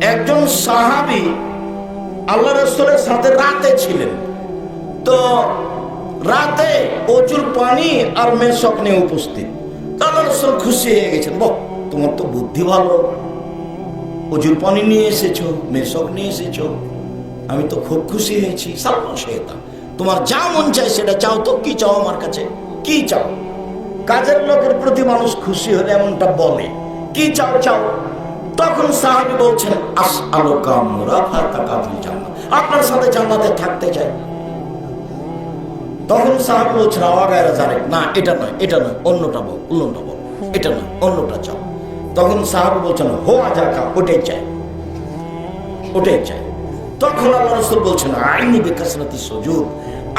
একজন সাহাবি আল্লাহ রসুলের সাথে রাতে ছিলেন। তো রাতে প্রচুর পানি আর মেশক নিয়ে উপস্থিত। আল্লাহ রসুল খুশি হয়ে গেছেন বক তোমার তো বুদ্ধি ভালো। প্রচুর পানি নিয়ে এসেছ, মেশক নিয়ে এসেছ। আমি তো খুব খুশি হয়েছি। সালমান শেতা তোমার যা মন চায় সেটা চাও তো, কি চাও আমার কাছে? কি চাও? কাজের লোকের প্রতি মানুষ খুশি হলে এমনটা বলে, কি চাও চাও? তখন সাহাবি বলছেন আস আলো কামরা ফাতা জান্নাত। আপনার সাথে জান্নাতে থাকতে চাই। তখন সাহাবি বলছেন আওয়াগায়রা জানে না, এটা নয় এটা নয়, অন্যটা বল অন্যটা বল, এটা নয়, অন্যটা চাও। তখন সাহাবি বলছেন, হো আজা খা ওটাই চাই ওটাই চাই। তখন আল্লাহ রসুল বলছেন, আইনি বিকাশনাতি সুযোগ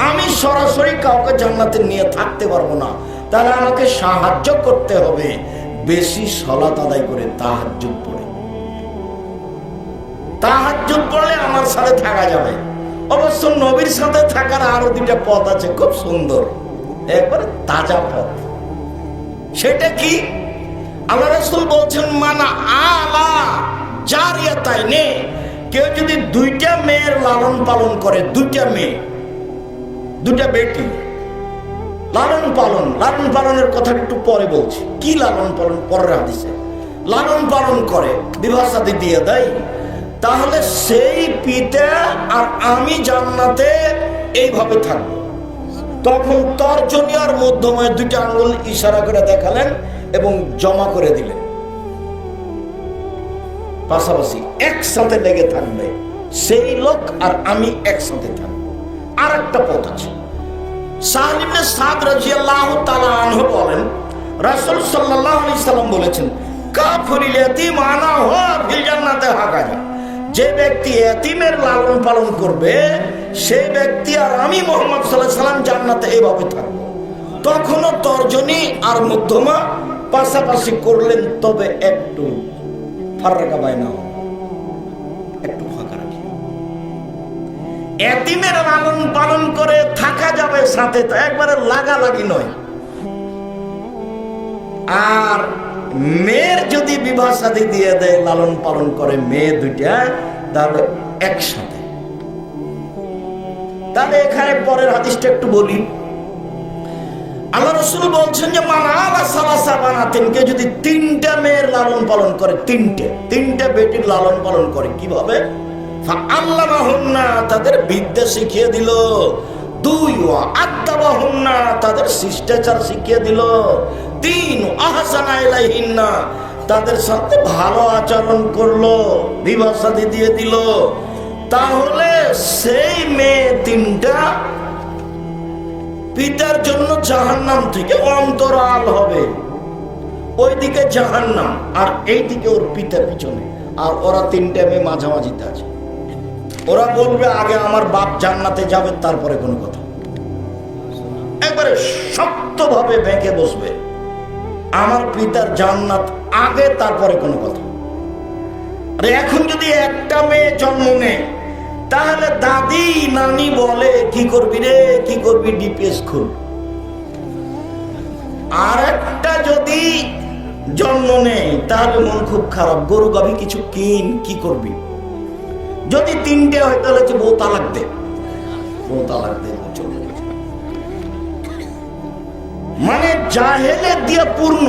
আমি সরাসরি কাউকে জান্নাতে নিয়ে থাকতে পারব না। তাহলে আমাকে সাহায্য করতে হবে। বেশি সলাত আদায় করে তাহাজ্জুদ পড়ে। তাহাজ্জুদ পড়লে আমার সাথে থাকা যাবে। অবশ্য নবীর সাথে থাকার আরও দুইটা পথ আছে, খুব সুন্দর। একবারে তাজা পথ। সেটা কি? আল্লাহ রসুল বলছেন, মানা আলা জারিয়া তাই নে, কেউ যদি দুইটা মেয়ের লালন পালন করে, দুইটা মেয়ে, দুইটা বেটি, লালন পালন, লালন পালনের কথা একটু পরে বলছি। কি লালন পালন? পরের হাদিসে। লালন পালন করে সাথে দিয়ে দেয়। তাহলে সেই পিতা আর আমি জান্নাতে এইভাবে থাকব। তখন তর্জনী আর মধ্যময় দুইটা আঙ্গুল ইশারা করে দেখালেন এবং জমা করে দিলেন। পাশাপাশি একসাথে লেগে থাকবে। সেই লোক আর আমি একসাথে থাকব। আর একটা পথ আছে। সাহালিমে সাদ রাজিয়াল্লাহ তালা আনহু বলেন, রাসূল আলাইহি সাল্লাম বলেছেন, কাফরিল ইয়াতিম আনা হুয়া ফিল জান্নাতে হাকাজা যে ব্যক্তি এতিমের লালন পালন করবে সেই ব্যক্তি আর আমি মোহাম্মদ সাল্লাহ সাল্লাম জান্নাতে এইভাবে থাকব। তখনও তর্জনী আর মধ্যমা পাশাপাশি করলেন, তবে একটু ফারাকা বায়না একটু ফাঁকা রাখি। এতিমের লালন পালন করে থাকা যাবে সাথে, তো একবারে লাগালাগি নয়। আর মেয়ের যদি বিবাহ সাথে দিয়ে দেয়, লালন পালন করে মেয়ে দুইটা, তাহলে একসাথে। তাহলে এখানে পরের হাদিসটা একটু বলি। আল্লাহ রসুল বলছেন যে সালাসা বানাতেন যদি তিনটা মেয়ের লালন পালন করে, তিনটে, তিনটা বেটির লালন পালন করে, কীভাবে? আল্লাহ তাদের বিদ্যা শিখিয়ে দিল। দুই ওয়া আত্মা বাহুন্না তাদের শিষ্টাচার শিখিয়ে দিল। তিন আহসানা ইলাইহিন্না, তাদের সাথে ভালো আচরণ করল, বিবাহ শাদী দিয়ে দিল। তাহলে সেই মেয়ে তিনটা পিতার জন্য জাহান্নাম থেকে অন্তরাল হবে। ওইদিকে জাহান্নাম, আর এইদিকে ওর পিতা পিছনে। আর ওরা তিনটে মেয়ে মাঝামাঝিতে আছে। ওরা বলবে, আগে আমার বাপ জান্নাতে যাবে, তারপরে কোনো কথা। একবারে শক্তভাবে বেঁকে বসবে। আমার পিতার জান্নাত আগে, তারপরে কোনো কথা। আরে এখন যদি একটা মেয়ে জন্ম নেয়, তাহলে দাদি, নানি বলে, কি করবি রে, কি করবি ডিপিএস খুল আর একটা যদি জন্ম নেই তাহলে মন খুব খারাপ। গরু, গাভি কিছু কিন, কি করবি? যদি তিনটে হয়, তাহলে হচ্ছে বউ তালাক দে। বউ মানে জাহেলে দিয়ে পূর্ণ।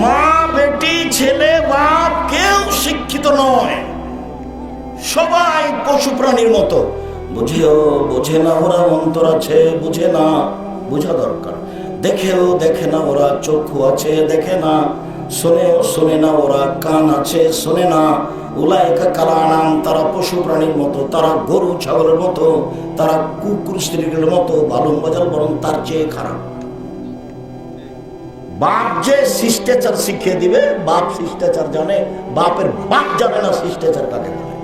মা, বেটি, ছেলে, বাপ কেউ শিক্ষিত নয়। সবাই পশু প্রাণীর মতো। বুঝেও, বোঝে না ওরা অন্তর আছে, বুঝে না, বোঝা দরকার। দেখেও দেখে না ওরা চক্ষু আছে, দেখে না শোনেও শোনে না ওরা, কান আছে, শোনে না। উলায়কা কালা নাম তারা পশু প্রাণীর মতো, তারা গরু, ছাগলের মতো, তারা কুকুর, স্ত্রীর মতো বাজাল বরং তার চেয়ে খারাপ। বাপ যে শিষ্টাচার শিখিয়ে দিবে, বাপ শিষ্টাচার জানে, বাপের বাপ জানে না শিষ্টাচার কাকে বলে।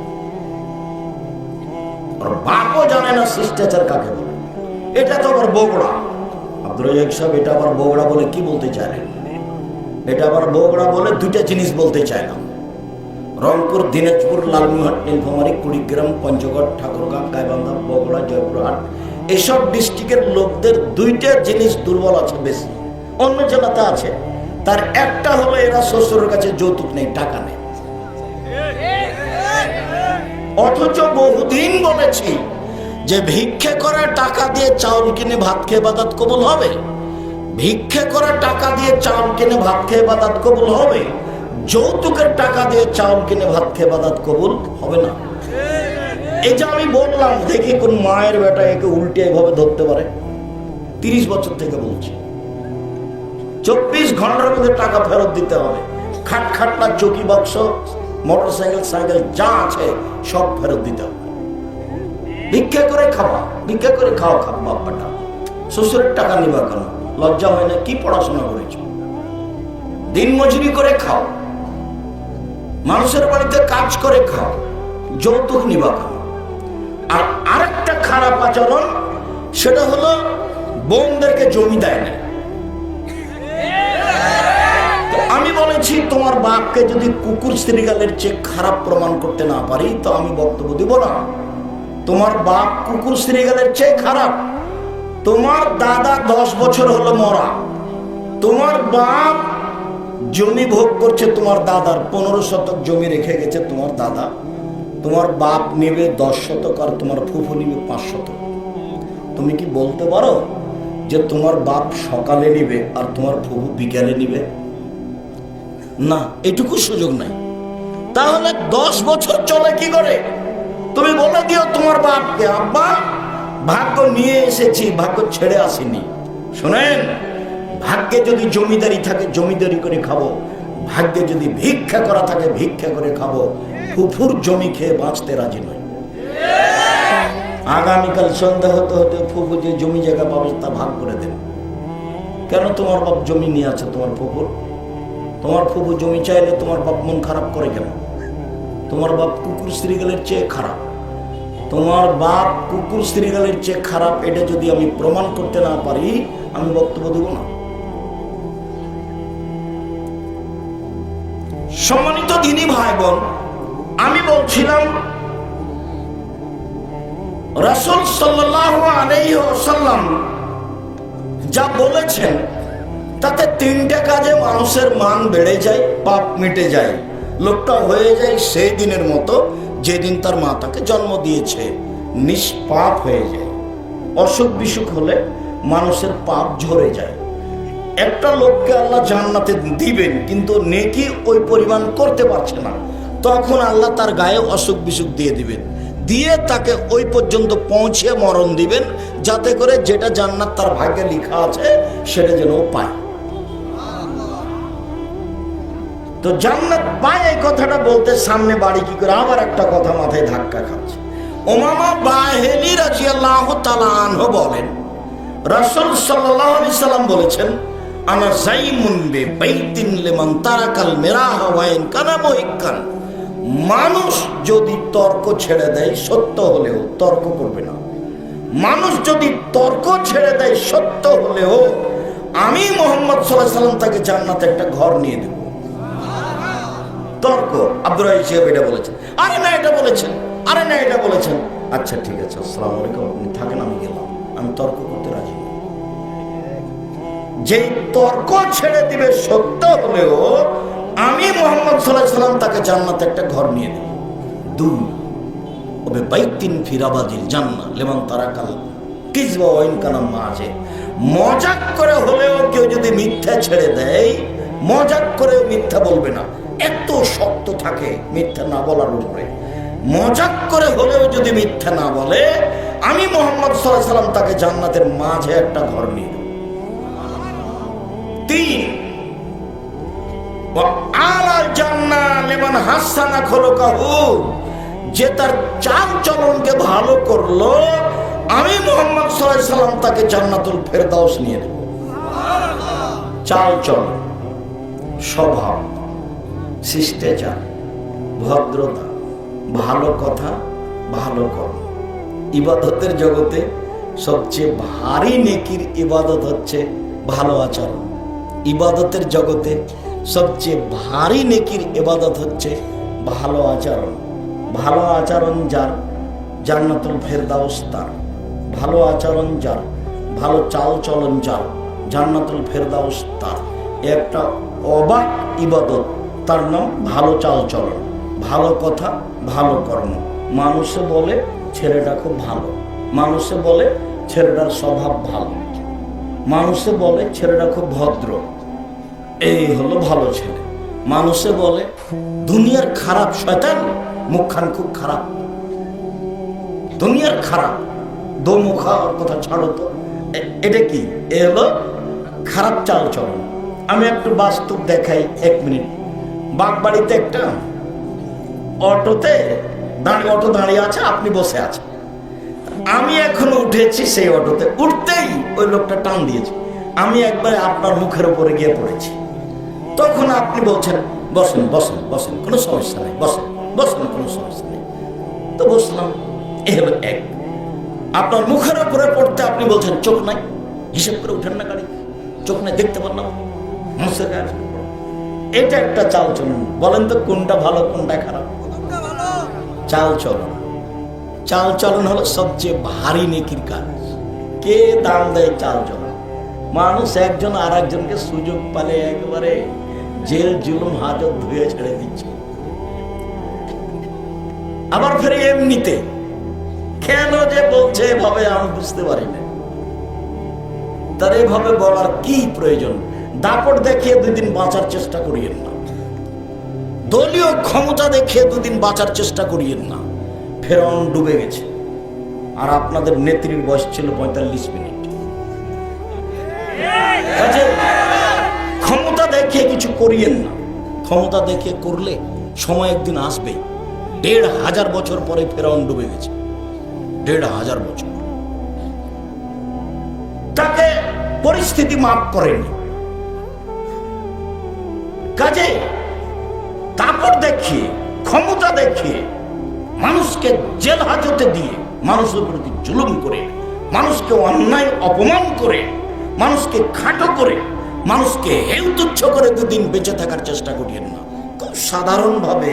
বাপও জানে না শিষ্টাচার কাকে বলে। এটা তো আবার বগুড়া। আব্দুল সাহেব এটা আবার বগুড়া বলে কি বলতে চাইলেন? এটা আবার বগুড়া বলে দুইটা জিনিস বলতে চাইলাম রংপুর, দিনাজপুর লালমোহাট নীলফামারী, কুড়িগ্রাম, পঞ্চগড়, ঠাকুরগাঁ, গাইবান্ধা, বগুড়া, জয়পুরহাট, এসব ডিস্ট্রিক্টের লোকদের দুইটা জিনিস দুর্বল আছে বেশি। অন্য জেলাতে আছে। তার একটা হলো এরা শ্বশুরের কাছে যৌতুক নেই, টাকা নেই। অথচ বহুদিন বলেছি যে ভিক্ষে করা টাকা দিয়ে চাউল কিনে ভাত খেয়ে বাদাত কবুল হবে? ভিক্ষে করা টাকা দিয়ে চাউল কিনে ভাত খেয়ে বাদাত কবুল হবে? যৌতুকের টাকা দিয়ে চাউল কিনে ভাত খেয়ে বাদাত কবুল হবে না। এই যে আমি বললাম, দেখি কোন মায়ের বেটা একে উল্টে এভাবে ধরতে পারে। তিরিশ বছর থেকে বলছি। চব্বিশ ঘণ্টার মধ্যে টাকা ফেরত দিতে হবে। খাট খাটলা চকি বাক্স মোটর সাইকেল সাইকেল যা আছে, সব ফেরত দিতে হবে। ভিক্ষা করে খাওয়া ভিক্ষা করে খাওয়া খাওয়া বাপ্পাটা শ্বশুরের টাকা নিবা কেন? লজ্জা হয় না, কি পড়াশোনা করেছ? দিন মজুরি করে খাও। মানুষের বাড়িতে কাজ করে খাও, যৌতুক নিবা কেন আর আরেকটা খারাপ আচরণ, সেটা হলো বোনদেরকে জমি দেয় না। আমি বলেছি, তোমার বাপকে যদি কুকুর শ্রীগালের চেয়ে খারাপ প্রমাণ করতে না পারি, তো আমি বক্তব্য দিব না। তোমার বাপ কুকুর শ্রীগালের চেয়ে খারাপ। তোমার দাদা দশ বছর হলো মরা। তোমার বাপ জমি ভোগ করছে, তোমার দাদার পনেরো শতক জমি রেখে গেছে তোমার দাদা। তোমার বাপ নেবে দশ শতক আর তোমার ফুফু নেবে পাঁচ শতক। তুমি কি বলতে পারো যে তোমার বাপ সকালে নিবে আর তোমার ফুফু বিকালে নিবে? না, এটুকু সুযোগ নাই। তাহলে দশ বছর চলে কি করে? তুমি বলে দিও তোমার বাপকে, আব্বা ভাগ্য নিয়ে এসেছি, ভাগ্য ছেড়ে আসেনি। শোনেন, ভাগ্যে যদি জমিদারি থাকে, জমিদারি করে খাব। ভাগ্যে যদি ভিক্ষা করা থাকে, ভিক্ষা করে খাব। ফুফুর জমি খেয়ে বাঁচতে রাজি নয় আগামীকাল সন্ধ্যা হতে হতে ফুফু যে জমি জায়গা পাবে, তা ভাগ করে দেবে। কেন তোমার বাপ জমি নিয়ে আছে, তোমার ফুফুর? তোমার ফুফু জমি চাইলে তোমার বাপ মন খারাপ করে কেন? তোমার বাপ কুকুর শ্রীগালের চেয়ে খারাপ। তোমার বাপ কুকুর শ্রীগালের চেয়ে খারাপ, এটা যদি আমি প্রমাণ করতে না পারি, আমি বক্তব্য দেব না। সম্মানিত দিনী ভাই বোন আমি বলছিলাম, রসুল আলাইসাল্লাম যা বলেছেন, তাতে তিনটে কাজে মানুষের মান বেড়ে যায়, পাপ মিটে যায়। লোকটা হয়ে যায় সেই দিনের মতো যেদিন তার মা তাকে জন্ম দিয়েছে, নিষ্পাপ হয়ে যায়। অসুখ বিসুখ হলে মানুষের পাপ ঝরে যায়। একটা লোককে আল্লাহ জান্নাতে দিবেন, কিন্তু নেকি ওই পরিমাণ করতে পারছে না। তখন আল্লাহ তার গায়ে অসুখ বিসুখ দিয়ে দিবেন। দিয়ে তাকে ওই পর্যন্ত পৌঁছে মরণ দিবেন, যাতে করে যেটা জান্নাত তার ভাগ্যে লেখা আছে, সেটা যেন পায়। তো জান্নাত পায় এই কথাটা বলতে সামনে বাড়ি কি করে? আবার একটা কথা মাথায় ধাক্কা খাচ্ছে। ওমামা বাহেলি রাজিয়াল্লাহ তাআলা আনহু বলেন, রাসূল সাল্লাল্লাহু আলাইহি সাল্লাম বলেছেন, আনা জাইমুন বে বাইতিন লিমান তারাকাল মিরাহ ওয়া ইন কানা মুহিক্কান। মানুষ যদি তর্ক ছেড়ে দেয়, সত্য হলেও তর্ক করবে না। মানুষ যদি তর্ক ছেড়ে দেয়, সত্য হলেও আমি মোহাম্মদ সাল্লাহ সাল্লাম তাকে জান্নাতে একটা ঘর নিয়ে দেব। তর্ক। রাহিম সাহেব এটা বলেছেন। আরে না, এটা বলেছেন। আরে না, এটা বলেছেন। আচ্ছা ঠিক আছে, আসসালামু আলাইকুম। আপনি থাকেন, আমি গেলাম। আমি তর্ক করতে রাজি। যেই তর্ক ছেড়ে দিবে সত্য হলেও আমি মোহাম্মদ সাল্লাহ সাল্লাম তাকে জান্নাতে একটা ঘর নিয়ে দেব দুই, ওবে বাইতিন ফিরাবাদিল জান্না লেমন তারা কাল কিসবা ওয়াইন কালাম মাঝে মজাক করে হলেও কেউ যদি মিথ্যা ছেড়ে দেয়, মজাক করেও মিথ্যা বলবে না। এত শক্ত থাকে মিথ্যা না বলার উপরে। মজাক করে হলেও যদি মিথ্যা না বলে, আমি মোহাম্মদ সাল্লাম তাকে জান্নাতের মাঝে একটা ঘর নিয়ে যে তার চাল চলনকে ভালো করল, আমি মোহাম্মদ সাল্লাম তাকে জান্নাতুল ফেরদাউস নিয়ে দেব। চাল চলন, স্বভাব। শিষ্টাচার, ভদ্রতা, ভালো কথা, ভালো কর্ম। ইবাদতের জগতে সবচেয়ে ভারী নেকির ইবাদত হচ্ছে ভালো আচরণ। ইবাদতের জগতে সবচেয়ে ভারী নেকির ইবাদত হচ্ছে ভালো আচরণ। ভালো আচরণ যার জান্নাতুল ফেরদাউস তার। ভালো আচরণ যার, ভালো চাল চলন যার, জান্নাতুল ফেরদাউস তার। একটা অবাক ইবাদত তার নাম ভালো চাল চলন ভালো কথা, ভালো কর্ম। মানুষে বলে, ছেলেটা খুব ভালো। মানুষে বলে, ছেলেটার স্বভাব ভালো। মানুষে বলে, ছেলেটা খুব ভদ্র। এই হলো ভালো ছেলে। মানুষে বলে, দুনিয়ার খারাপ শয়তান, মুখখান খুব খারাপ। দুনিয়ার খারাপ। দোমুখা কথা ছাড়ো তো। এটা কি? এ হলো খারাপ চাল চলন আমি একটু বাস্তব দেখাই, এক মিনিট। বাগবাড়িতে একটা অটোতে দাঁড়িয়ে অটো দাঁড়িয়ে আছে, আপনি বসে আছেন। আমি এখন উঠেছি সেই অটোতে। উঠতেই ওই লোকটা টান দিয়েছে। আমি একবার আপনার মুখের উপরে গিয়ে পড়েছি। তখন আপনি বলছেন, বসেন বসেন বসেন, কোনো সমস্যা নেই, বসেন বসেন, কোনো সমস্যা নেই। তো বসলাম, এ হলো এক। আপনার মুখের উপরে পড়তে আপনি বলছেন, চোখ নাই? হিসেব করে উঠেন না গাড়ি। চোখ নাই, দেখতে পারলাম মুসে গাড়ি এটা একটা চাল চলুন। বলেন তো কোনটা ভালো, কোনটা খারাপ? চাল চলন। চাল চলন হলো সবচেয়ে ভারী নেকির কাজ। কে দাম দেয় চাল চলন? মানুষ একজন আর একজনকে সুযোগ পালে একেবারে জেল জুলুম হাজত ধুয়ে ছেড়ে দিচ্ছে। আবার ফেরে এমনিতে, কেন যে বলছে এভাবে আমি বুঝতে পারি না। তার এভাবে বলার কি প্রয়োজন? দাপট দেখিয়ে দুদিন বাঁচার চেষ্টা করিয়েন না। দলীয় ক্ষমতা দেখিয়ে দুদিন বাঁচার চেষ্টা করিয়েন না। ফেরন ডুবে গেছে। আর আপনাদের নেত্রীর বয়স ছিল পঁয়তাল্লিশ মিনিট। ক্ষমতা দেখিয়ে কিছু করিয়েন না। ক্ষমতা দেখিয়ে করলে সময় একদিন আসবে দেড় হাজার বছর পরে ফেরাউন ডুবে গেছে। দেড় হাজার বছর। তাকে পরিস্থিতি মাফ করেনি কাজে তারপর দেখিয়ে ক্ষমতা দেখিয়ে মানুষকে জেল হাজতে দিয়ে মানুষের প্রতি জুলুম করে, মানুষকে অন্যায়, অপমান করে, মানুষকে খাটো করে, মানুষকে হেউ তুচ্ছ করে দুদিন বেঁচে থাকার চেষ্টা করিয়েন না। খুব সাধারণভাবে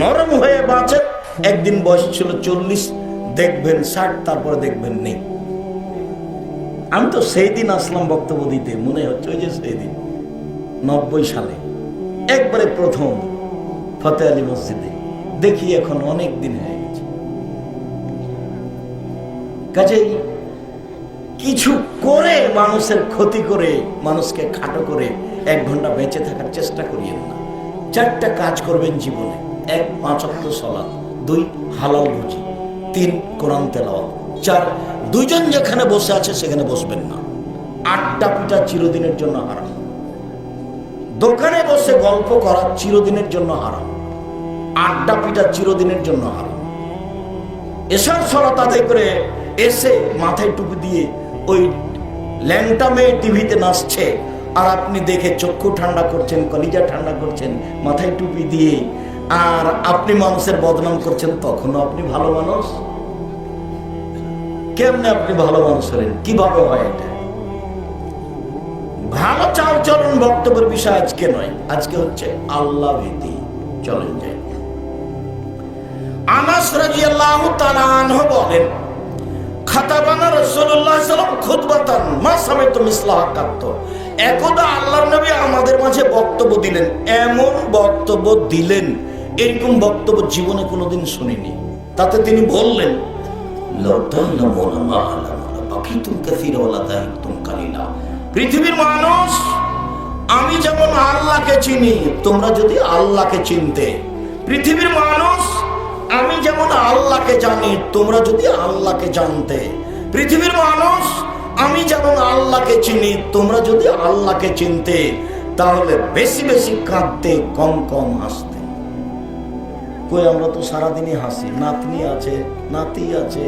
নরম হয়ে বাঁচেন একদিন বয়স ছিল চল্লিশ, দেখবেন ষাট, তারপরে দেখবেন নেই। আমি তো সেই দিন আসলাম বক্তব্য দিতে, মনে হচ্ছে ওই যে সেই দিন, নব্বই সালে। একবারে প্রথম ফতে আলী মসজিদে। দেখি এখন অনেক দিন হয়ে গেছে। কাজেই কিছু করে মানুষের ক্ষতি করে, মানুষকে খাটো করে এক ঘণ্টা বেঁচে থাকার চেষ্টা করিয়েন না। চারটা কাজ করবেন জীবনে। এক পাঁচত্ব সলা দুই, হালাল রুচি তিন, কোরআন তেলাওয়াত। চার, দুইজন যেখানে বসে আছে সেখানে বসবেন না। আটটা পিটা চিরদিনের জন্য হারাম। দোকানে বসে গল্প করা চিরদিনের জন্য হারাম। আড্ডা পিটা চিরদিনের জন্য হারাম। এসব সরাত আদায় করে এসে মাথায় টুপি দিয়ে ওই ল্যাংটা মেয়ে টিভিতে নাচছে। আর আপনি দেখে চক্ষু ঠান্ডা করছেন, কলিজা ঠান্ডা করছেন, মাথায় টুপি দিয়ে। আর আপনি মানুষের বদনাম করছেন, তখনও আপনি ভালো মানুষ? কেমনে আপনি ভালো মানুষ হলেন? কীভাবে হয় এটা? ভালো চাল চলন বক্তব্যের বিষয় আজকে নয়। আজকে হচ্ছে আল্লাহ ভীতি। চলেন যাই। আনাস বলেন, খাতাবানা মা একদা নবী আমাদের মাঝে বক্তব্য দিলেন, এমন বক্তব্য দিলেন, এরকম বক্তব্য জীবনে কোনোদিন শুনিনি। তাতে তিনি বললেন মা পৃথিবীর মানুষ, আমি যেমন আল্লাহকে চিনি, তোমরা যদি আল্লাহকে চিনতে। পৃথিবীর মানুষ, আমি যেমন আল্লাহকে জানি, তোমরা যদি আল্লাহকে জানতে। পৃথিবীর মানুষ, আমি যেমন আল্লাহকে চিনি, তোমরা যদি আল্লাহকে চিনতে, তাহলে বেশি বেশি কাঁদতে, কম কম হাসতে। কই, আমরা তো সারাদিনই হাসি। নাতনি আছে, নাতি আছে,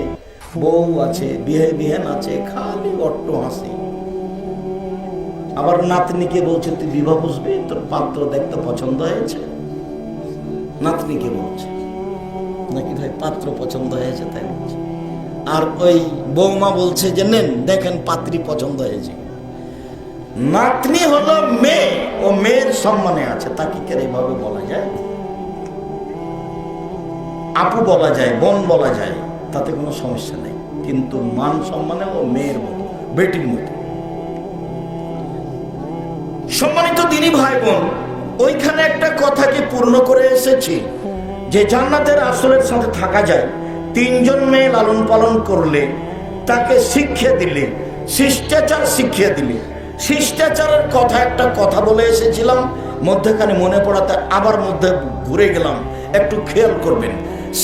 বউ আছে বিহে বিহেন আছে, খালি অট্ট হাসি। আবার নাতনিকে বলছে, তুই বিবাহ বুঝবি তোর পাত্র দেখতে পছন্দ হয়েছে? নাতনিকে বলছে, নাকি ভাই পাত্র পছন্দ হয়েছে তাই বলছে। আর ওই বৌমা বলছে যে, নেন, দেখেন পাত্রী পছন্দ হয়েছে নাতনি হলো মেয়ে, ও মেয়ের সম্মানে আছে, তাকে কেন এইভাবে বলা যায়? আপু বলা যায়, বোন বলা যায়, তাতে কোনো সমস্যা নেই। কিন্তু মান সম্মানে ও মেয়ের মতো, বেটির মতো। সম্মানিত দিনী ভাই বোন ওইখানে একটা কথাকে পূর্ণ করে এসেছি? যে জান্নাতের আসলের সাথে থাকা যায়, তিনজন মেয়ে লালন পালন করলে তাকে শিক্ষা দিলে, শিষ্টাচার শিখিয়ে দিলে। শিষ্টাচারের কথা একটা কথা বলে এসেছিলাম, মধ্যেখানে মনে পড়াতে আবার মধ্যে ঘুরে গেলাম, একটু খেয়াল করবেন।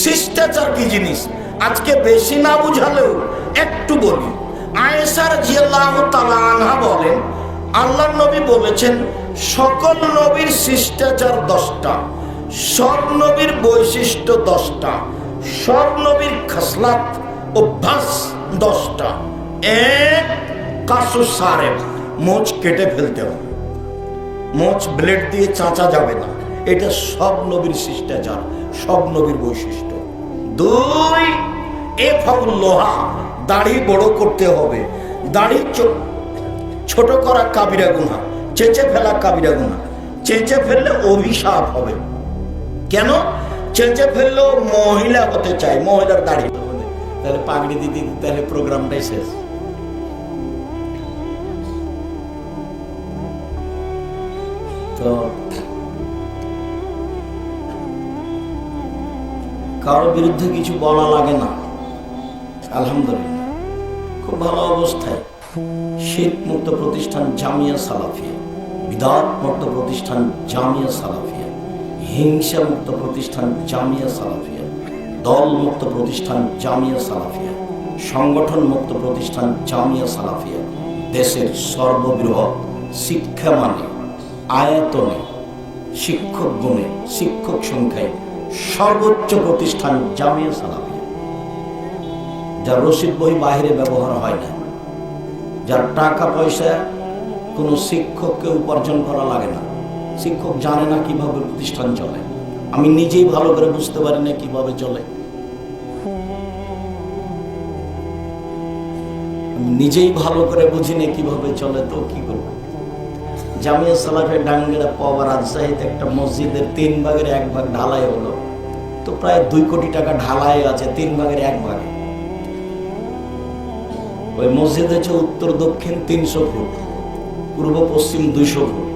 শিষ্টাচার কি জিনিস? আজকে বেশি না বুঝালেও একটু বলি। আয়েসার জিয়াল্লাহ তালা আনহা বলেন আল্লাহ নবী বলেছেন, সকল নবীর শিষ্টাচার দশটা, সব নবীর বৈশিষ্ট্য দশটা, সব নবীর খাসলাত, অভ্যাস দশটা। এক কাসু সারে, মোচ কেটে ফেলতে হবে। মোচ ব্লেড দিয়ে চাঁচা যাবে না। এটা সব নবীর শিষ্টাচার, সব নবীর বৈশিষ্ট্য। দুই, এ ফাউল লোহা, দাড়ি বড় করতে হবে। দাড়ি চো- ছোট করা কাবিরা গুণা চেঁচে ফেলা কাবিরা গুণা চেঁচে ফেললে অভিশাপ হবে। কেন? চেঁচে ফেললেও মহিলা হতে চায়, মহিলার দাড়ি তাহলে পাগড়ি দিদি তাহলে প্রোগ্রামটাই শেষ। তো কারোর বিরুদ্ধে কিছু বলা লাগে না। আলহামদুলিল্লাহ। খুব ভালো অবস্থায়। শীত মুক্ত প্রতিষ্ঠান জামিয়া সালাফিয়া বিদাত মুক্ত প্রতিষ্ঠান জামিয়া সালাফিয়া হিংসা মুক্ত প্রতিষ্ঠান জামিয়া সালাফিয়া দল মুক্ত প্রতিষ্ঠান জামিয়া সালাফিয়া সংগঠন মুক্ত প্রতিষ্ঠান জামিয়া সালাফিয়া, দেশের সর্ববৃহৎ শিক্ষা মানে আয়তনে শিক্ষক গুণে শিক্ষক সংখ্যায় সর্বোচ্চ প্রতিষ্ঠান জামিয়া সালাফিয়া। যার রসিদ বই বাহিরে ব্যবহার হয় না। যার টাকা পয়সা কোনো শিক্ষককে উপার্জন করা লাগে না। শিক্ষক জানে না কীভাবে প্রতিষ্ঠান চলে। আমি নিজেই ভালো করে বুঝতে পারি না কীভাবে চলে। নিজেই ভালো করে বুঝি না কীভাবে চলে, তো কি করব? জামিয়া সালাফের ডাঙ্গেরা পাওয়া রাজশাহীতে একটা মসজিদের তিন ভাগের এক ভাগ ঢালাই হলো। তো প্রায় দুই কোটি টাকা ঢালাই আছে তিন ভাগের এক ভাগে। ওই মসজিদ হচ্ছে উত্তর দক্ষিণ তিনশো ফুট, পূর্ব পশ্চিম দুইশো ফুট,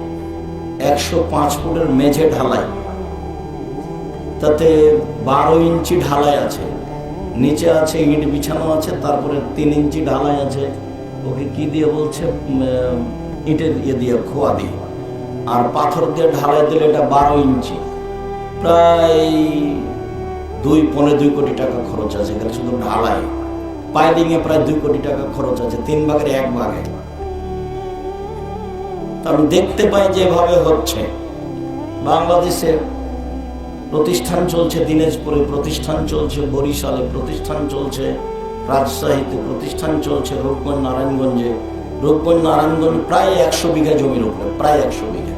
একশো পাঁচ ফুটের মেঝে ঢালাই। তাতে বারো ইঞ্চি ঢালাই আছে, নিচে আছে ইট, বিছানো আছে, তারপরে তিন ইঞ্চি ঢালাই আছে। ওকে কি দিয়ে বলছে? ইটের ইয়ে দিয়ে, খোয়া দিয়ে। আর পাথর দিয়ে ঢালাই দিলে এটা বারো ইঞ্চি। প্রায় দুই পনেরো দুই কোটি টাকা খরচ আছে, এখানে শুধু ঢালাই। পাইলিং এ প্রায় দুই কোটি টাকা খরচ আছে, তিন ভাগের এক ভাগে আমি দেখতে পাই যেভাবে হচ্ছে। বাংলাদেশে প্রতিষ্ঠান চলছে, দিনাজপুরে প্রতিষ্ঠান চলছে, বরিশালে প্রতিষ্ঠান চলছে, রাজশাহীতে প্রতিষ্ঠান চলছে, রূপগঞ্জ, নারায়ণগঞ্জে। রূপগঞ্জ, নারায়ণগঞ্জ প্রায় একশো বিঘা জমির উপরে, প্রায় একশো বিঘা।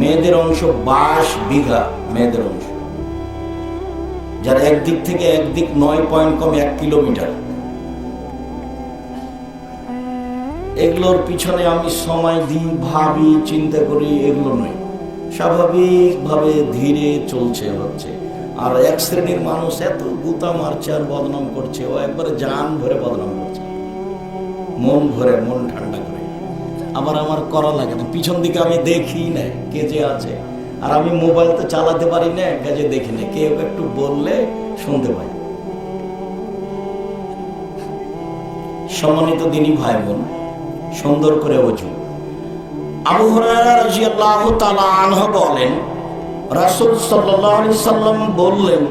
মেয়েদের অংশ বাইশ বিঘা, মেয়েদের অংশ। যার একদিক থেকে একদিক নয় পয়েন্ট কম এক কিলোমিটার। এগুলোর পিছনে আমি সময় দিই, ভাবি, চিন্তা করি, এগুলো নয়। স্বাভাবিকভাবে ধীরে চলছে হচ্ছে। আর এক শ্রেণির মানুষ এত গুতা মারছে আর বদনাম করছে, ও একবারে জান ভরে বদনাম করছে। মন ভরে, মন ঠান্ডা করে। আবার আমার করা লাগে না। পিছন দিকে আমি দেখি না কে যে আছে। আর আমি মোবাইল তো চালাতে পারি না কাজে দেখি না। কেউ একটু বললে শুনতে পাই। সম্মানিত দিনী ভাই বোন সুন্দর করে অজু আবু রাদিয়াল্লাহু তাআলা বলেন, রাসূল আলাইহি সাল্লাম বললেন,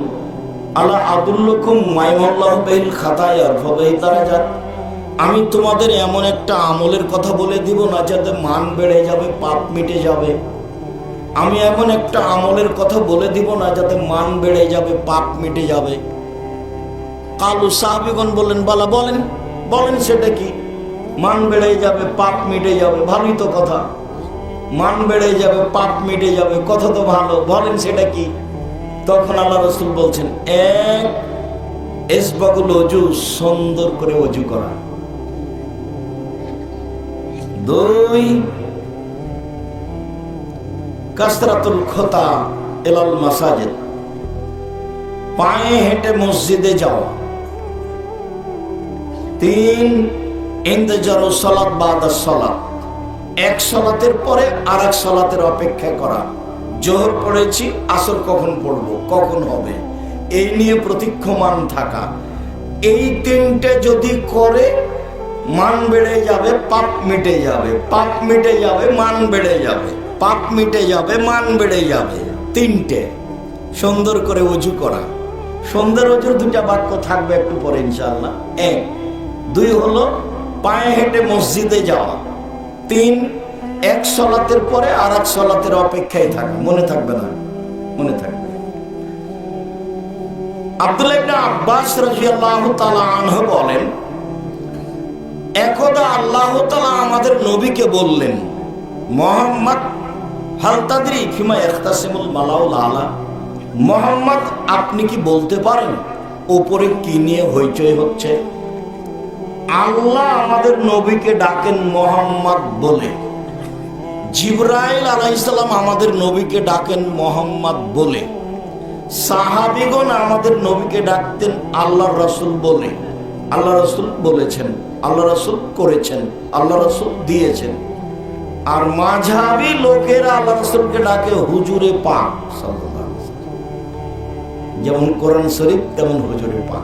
আলা আদুল্লুকুম মাইমাল্লাহু বিল খাতায়া ফাবাই দারাজাত আমি তোমাদের এমন একটা আমলের কথা বলে দিব না যাতে মান বেড়ে যাবে, পাপ মিটে যাবে। আমি এমন একটা আমলের কথা বলে দিব না যাতে মান বেড়ে যাবে, পাপ মিটে যাবে। কালু সাহাবিগণ বললেন, বালা বলেন বলেন সেটা কি? মান বেড়ে যাবে, পাপ মিটে যাবে, ভালোই তো কথা। মান বেড়ে যাবে, পাপ মিটে যাবে, কথা তো ভালো, বলেন সেটা কি? তখন আল্লাহ রসুল বলছেন, এক এসবাগুল অজু, সুন্দর করে অজু করা। দুই কাসরাতুল খোতা এলাল মাসাজিদ। পায়ে হেঁটে মসজিদে যাওয়া তিন, ইন্তজার সলাৎ বাদ সলাৎ এক সলাতের পরে আর এক সলাতের অপেক্ষা করা। জোহর পড়েছি, আসর কখন পড়ব, কখন হবে? এই নিয়ে প্রতীক্ষমান থাকা। এই তিনটে যদি করে, মান বেড়ে যাবে, পাপ মিটে যাবে। পাপ মিটে যাবে, মান বেড়ে যাবে। পাপ মিটে যাবে, মান বেড়ে যাবে। তিনটে, সুন্দর করে উজু করা। সুন্দর অজুর দুটা বাক্য থাকবে একটু পরে ইনশাল্লাহ এক, দুই হলো পায়ে হেঁটে মসজিদে যাওয়া। তিন, এক সলাতের পরে আর এক সলাতের অপেক্ষায় থাকা। মনে থাকবে না? মনে থাকবে। আব্দুল্লাহ আব্বাস রাদিয়াল্লাহু তাআলা আনহু বলেন, একদা আল্লাহ তাআলা আমাদের নবীকে বললেন, মোহাম্মদ আলা মোহাম্মদ, আপনি কি বলতে পারেন, ওপরে কি নিয়ে হইচই হচ্ছে? আল্লাহ আমাদের নবীকে ডাকেন মোহাম্মদ বলে। জিব্রাইল আলাইসাল্লাম আমাদের নবীকে ডাকেন মোহাম্মদ বলে। সাহাবিগণ আমাদের নবীকে ডাকতেন আল্লাহ রসুল বলে। আল্লাহ রসুল বলেছেন, আল্লাহ রসুল করেছেন, আল্লাহ রসুল দিয়েছেন। আর মাঝাবি লোকেরা আল্লাহ রসুলকে ডাকে, হুজুরে পাক। যেমন কোরআন শরীফ, তেমন হুজুরে পাক।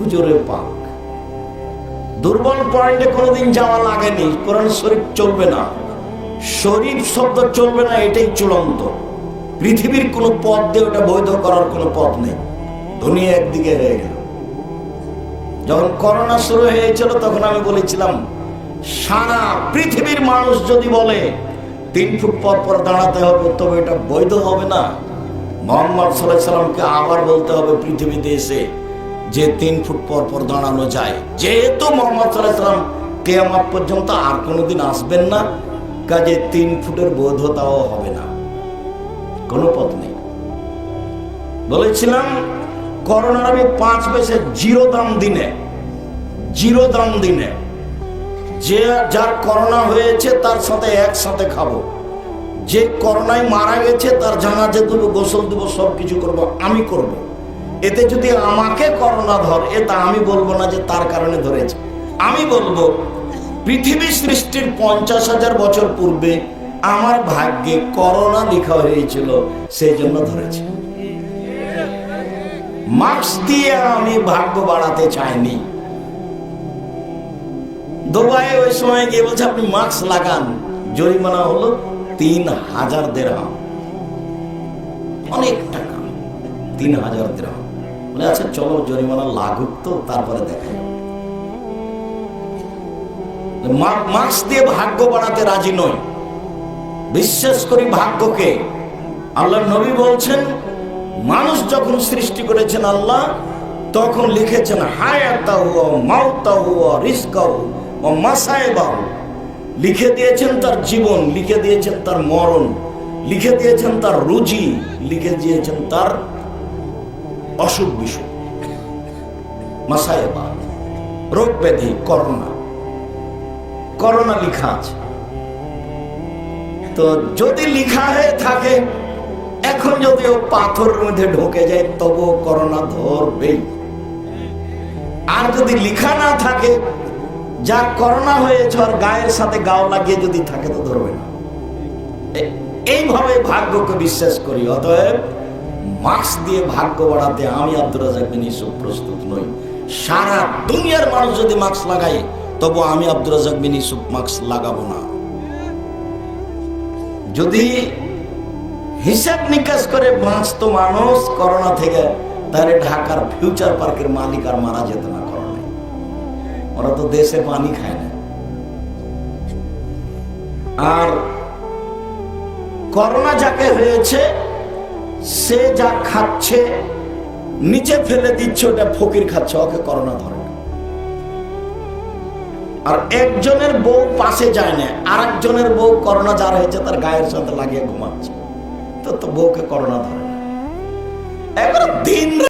হুজুরে পাক। দুর্বল পয়েন্টে কোনোদিন যাওয়া লাগেনি। কোরআন শরীফ চলবে না। শরীফ শব্দ চলবে না, এটাই চূড়ান্ত। পৃথিবীর কোনো পথ দিয়ে ওটা বৈধ করার কোনো পথ নেই। দুনিয়া একদিকে হয়ে গেল। যখন করোনা শুরু হয়েছিল, তখন আমি বলেছিলাম সারা পৃথিবীর মানুষ যদি বলে, তিন ফুট পর পর দাঁড়াতে হবে, তবে এটা বৈধ হবে না। মোহাম্মদ সাল্লাহ সাল্লামকে আবার বলতে হবে পৃথিবীতে এসে যে তিন ফুট পর পর দাঁড়ানো যায়। যেহেতু মোহাম্মদ সাল্লাহ সাল্লাম কেয়ামাত পর্যন্ত আর কোনোদিন আসবেন না, কাজে তিন ফুটের বৈধতাও হবে না। কোনো পথ নেই। বলেছিলাম, করোনার আমি পাঁচ পয়সা জিরো দাম দিনে, জিরো দাম দিনে যে যার করোনা হয়েছে তার সাথে একসাথে খাব। যে করোনায় মারা গেছে তার জানাজে দেবো, গোসল দেবো সব কিছু করব, আমি করব। এতে যদি আমাকে করোনা ধর, এটা আমি বলব না যে তার কারণে ধরেছে। আমি বলব, পৃথিবী সৃষ্টির পঞ্চাশ হাজার বছর পূর্বে আমার ভাগ্যে করোনা লেখা হয়েছিল, সেই জন্য ধরেছে। মাস্ক দিয়ে আমি ভাগ্য বাড়াতে চাইনি। দুবাই ওই সময় গিয়ে বলছে, আপনি মাস্ক লাগান। জরিমানা হলো তিন হাজার দেড়হাম। অনেক টাকা, তিন হাজার দেড়হাম। বলে আচ্ছা চলো, জরিমানা লাগুক তো, তারপরে দেখা মা- মাস্ক দিয়ে ভাগ্য বাড়াতে রাজি নই। বিশ্বাস করি ভাগ্যকে। আল্লাহ নবী বলছেন, মানুষ যখন সৃষ্টি করেছেন আল্লাহ, তখন লিখেছেন, হায়াতাহু মাউতাহু রিস্কাহু লিখে দিয়েছেন তার জীবন, লিখে দিয়েছেন তার মরণ, লিখে দিয়েছেন তার রুজি, লিখে দিয়েছেন তার অসুখ বিসুখ। মাসায়েবা রোগ ব্যাধি, করোনা। করোনা লিখা আছে। তো যদি লিখা হয়ে থাকে, এখন যদি ও পাথরের মধ্যে ঢোকে যায় তবু করোনা ধরবেই। আর যদি লিখা না থাকে যা করোনা হয়েছে আর গায়ের সাথে গাও লাগিয়ে যদি থাকে তো ধরবে না। এইভাবে ভাগ্যকে বিশ্বাস করি, অতএব মাস্ক দিয়ে ভাগ্য বাড়াতে আমি আব্দুর রাজাক প্রস্তুত নই। সারা দুনিয়ার মানুষ যদি মাস্ক লাগাই তবু আমি আব্দুর রাজাক মাস্ক লাগাবো না। যদি হিসাব নিকাশ করে বাঁচত মানুষ করোনা থেকে তাহলে ঢাকার ফিউচার পার্কের মালিক আর মারা যেত না। ওরা তো দেশে পানি খায় না। আর করোনা যাকে হয়েছে, সে যা খাচ্ছে, নিচে ফেলে দিচ্ছে, ওটা ফকির খাচ্ছে, ওকে করোনা ধরে আর একজনের বউ পাশে যায় না আর একজনের বউ করোনা যার হয়েছে, তার গায়ের সাথে লাগিয়ে ঘুমাচ্ছে। তো তো বউকে করোনা ধরে না। এবার দিন